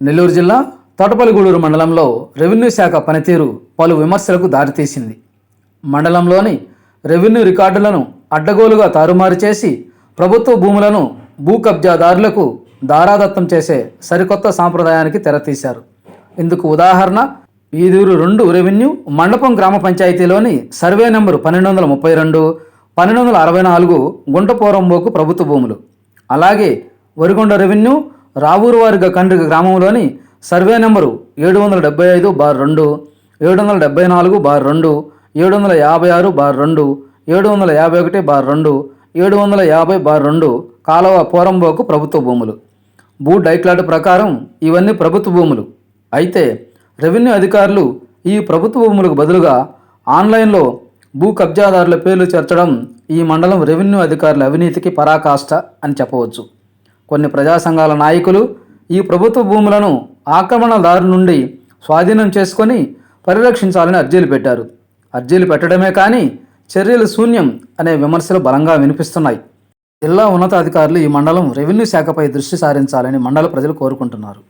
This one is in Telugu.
నెల్లూరు జిల్లా తోటపల్లిగూడూరు మండలంలో రెవెన్యూ శాఖ పనితీరు పలు విమర్శలకు దారితీసింది. మండలంలోని రెవెన్యూ రికార్డులను అడ్డగోలుగా తారుమారు చేసి ప్రభుత్వ భూములను భూ కబ్జాదారులకు దారాదత్తం చేసే సరికొత్త సాంప్రదాయానికి తెరతీశారు ఇందుకు ఉదాహరణ ఈదూరు రెండు రెవెన్యూ మండపం గ్రామ పంచాయతీలోని సర్వే నెంబరు పన్నెండు వందల ముప్పై రెండు పన్నెండు వందల అరవై నాలుగు గుంటపోరంబోకు ప్రభుత్వ భూములు. అలాగే వరిగొండ రెవెన్యూ రావూరువారి వారిగ గ్రామంలోని సర్వే నెంబరు ఏడు వందల డెబ్బై ఐదు బార్ రెండు ఏడు వందల డెబ్బై నాలుగు బార్ రెండు ఏడు వందల యాభై ఆరు బార్ రెండు ఏడు వందల యాభై ఒకటి బార్ రెండు ఏడు వందల యాభై బార్ రెండు కాలవ పోరంబోకు ప్రభుత్వ భూములు. భూ డైక్లాట్ ప్రకారం ఇవన్నీ ప్రభుత్వ భూములు. అయితే రెవెన్యూ అధికారులు ఈ ప్రభుత్వ భూములకు బదులుగా ఆన్లైన్లో భూ కబ్జాదారుల పేర్లు చేర్చడం ఈ మండలం రెవెన్యూ అధికారుల అవినీతికి పరాకాష్ట అని చెప్పవచ్చు. కొన్ని ప్రజా సంఘాల నాయకులు ఈ ప్రభుత్వ భూములను ఆక్రమణదారు నుండి స్వాధీనం చేసుకొని పరిరక్షించాలని అర్జీలు పెట్టారు. అర్జీలు పెట్టడమే కానీ చర్యలు శూన్యం అనే విమర్శలు బలంగా వినిపిస్తున్నాయి. జిల్లా ఉన్నతాధికారులు ఈ మండలం రెవెన్యూ శాఖపై దృష్టి సారించాలని మండల ప్రజలు కోరుకుంటున్నారు.